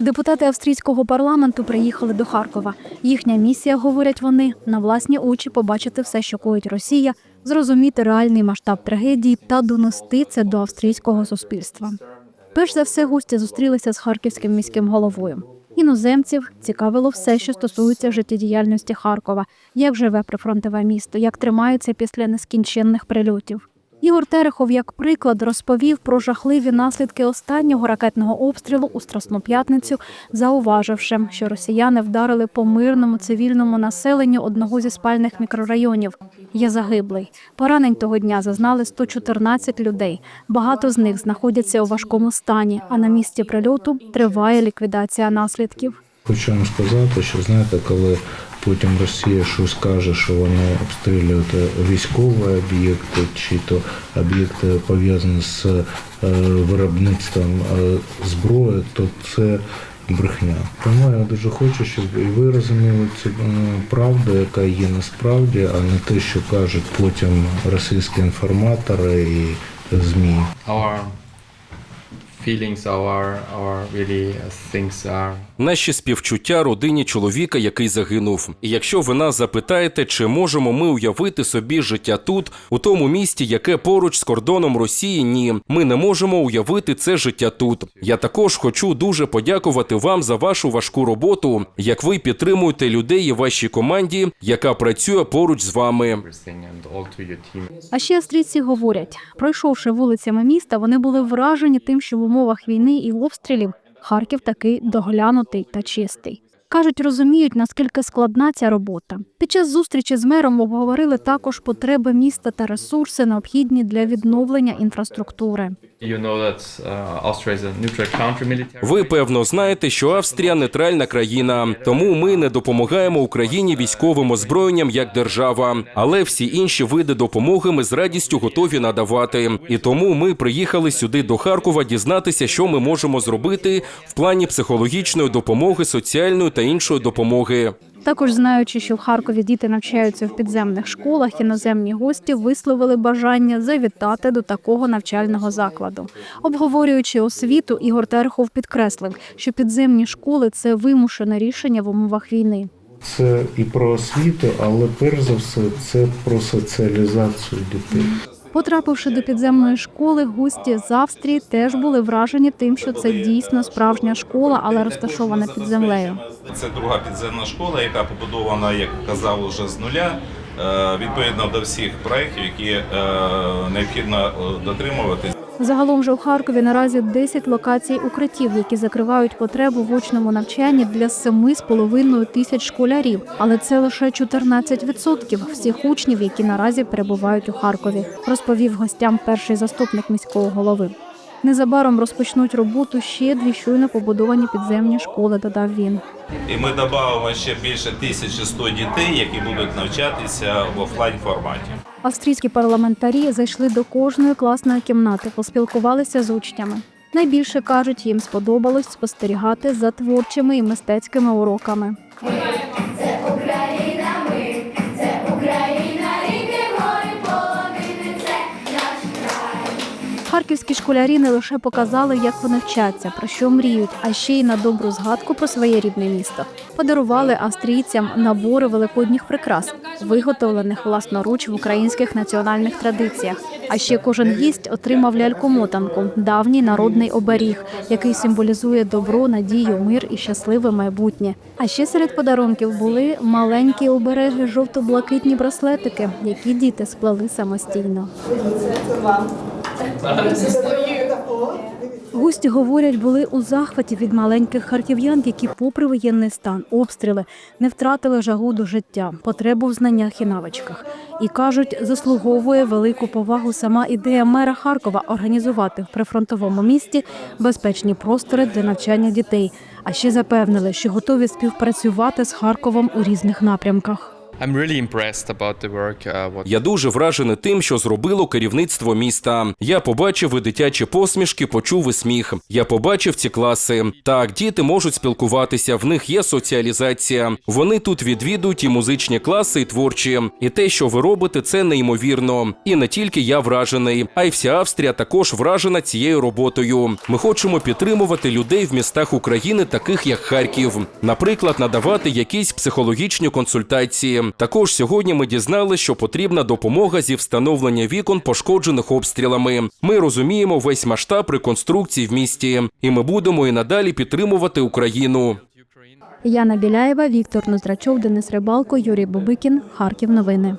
Депутати австрійського парламенту приїхали до Харкова. Їхня місія, говорять вони, на власні очі побачити все, що коїть Росія, зрозуміти реальний масштаб трагедії та донести це до австрійського суспільства. Перш за все, гості зустрілися з харківським міським головою. Іноземців цікавило все, що стосується життєдіяльності Харкова, як живе прифронтове місто, як тримається після нескінченних прильотів. Ігор Терехов, як приклад, розповів про жахливі наслідки останнього ракетного обстрілу у Страсну п'ятницю, зауваживши, що росіяни вдарили по мирному цивільному населенню одного зі спальних мікрорайонів. Є загиблий. Поранень того дня зазнали 114 людей. Багато з них знаходяться у важкому стані, а на місці прильоту триває ліквідація наслідків. Хочу вам сказати, що знаєте, коли потім Росія щось каже, що вони обстрілюють військові об'єкти чи то об'єкти пов'язані з е, виробництвом е, зброї, то це брехня. Тому я дуже хочу, щоб і ви розуміли цю правду, яка є насправді, а не те, що кажуть потім російські інформатори і ЗМІ. Feelings, our our really uh, things are Наші співчуття родині чоловіка, який загинув. І якщо ви нас запитаєте, чи можемо ми уявити собі життя тут, у тому місті, яке поруч з кордоном Росії, ні, ми не можемо уявити це життя тут. Я також хочу дуже подякувати вам за вашу важку роботу, як ви підтримуєте людей і вашій команді, яка працює поруч з вами. А ще австрійці говорять, пройшовши вулицями міста, вони були вражені тим, що в умовах війни і обстрілів Харків такий доглянутий та чистий. Кажуть, розуміють, наскільки складна ця робота. Під час зустрічі з мером обговорили також потреби міста та ресурси, необхідні для відновлення інфраструктури. Uh. Ви певно знаєте, що Австрія нейтральна країна, тому ми не допомагаємо Україні військовим озброєнням як держава. Але всі інші види допомоги ми з радістю готові надавати. І тому ми приїхали сюди до Харкова дізнатися, що ми можемо зробити в плані психологічної допомоги, соціальної та іншої допомоги. Також знаючи, що в Харкові діти навчаються в підземних школах, іноземні гості висловили бажання завітати до такого навчального закладу. Обговорюючи освіту, Ігор Терехов підкреслив, що підземні школи це вимушене рішення в умовах війни. Це і про освіту, але перш за все це про соціалізацію дітей. Потрапивши до підземної школи, гості з Австрії теж були вражені тим, що це дійсно справжня школа, але розташована під землею. Це друга підземна школа, яка побудована, як казав, уже з нуля. е, Відповідно до всіх проєктів, які е, необхідно дотримуватися. дотримуватись. Загалом же у Харкові наразі 10 локацій укриттів, які закривають потребу в очному навчанні для 7,5 тисяч школярів. Але це лише 14% всіх учнів, які наразі перебувають у Харкові, розповів гостям перший заступник міського голови. Незабаром розпочнуть роботу ще дві щойно побудовані підземні школи, додав він. І ми додамо ще більше 1100 дітей, які будуть навчатися в офлайн форматі. Австрійські парламентарі зайшли до кожної класної кімнати, поспілкувалися з учнями. Найбільше кажуть, їм сподобалось спостерігати за творчими і мистецькими уроками. Харківські школярі не лише показали, як вони вчаться, про що мріють, а ще й на добру згадку про своє рідне місто. Подарували австрійцям набори великодніх прикрас, виготовлених власноруч в українських національних традиціях. А ще кожен гість отримав ляльку-мотанку давній народний оберіг, який символізує добро, надію, мир і щасливе майбутнє. А ще серед подарунків були маленькі обереги жовто-блакитні браслетики, які діти сплели самостійно. Гості говорять, були у захваті від маленьких харків'ян, які, попри воєнний стан, обстріли, не втратили жагу до життя, потребу в знаннях і навичках. І кажуть, заслуговує велику повагу сама ідея мера Харкова організувати в прифронтовому місті безпечні простори для навчання дітей. А ще запевнили, що готові співпрацювати з Харковом у різних напрямках. Uh, Я дуже вражений тим, що зробило керівництво міста. Я побачив і дитячі посмішки, почув і сміх. Я побачив ці класи. Так, діти можуть спілкуватися, в них є соціалізація. Вони тут відвідують і музичні класи, і творчі. І те, що ви робите, це неймовірно. І не тільки я вражений, а й вся Австрія також вражена цією роботою. Ми хочемо підтримувати людей в містах України, таких як Харків, наприклад, надавати якісь психологічні консультації. Також сьогодні ми дізналися, що потрібна допомога зі встановлення вікон, пошкоджених обстрілами. Ми розуміємо весь масштаб реконструкції в місті, і ми будемо і надалі підтримувати Україну. Яна Біляєва, Віктор Ноздрачов, Денис Рибалко, Юрій Бобикін. Харків. Новини.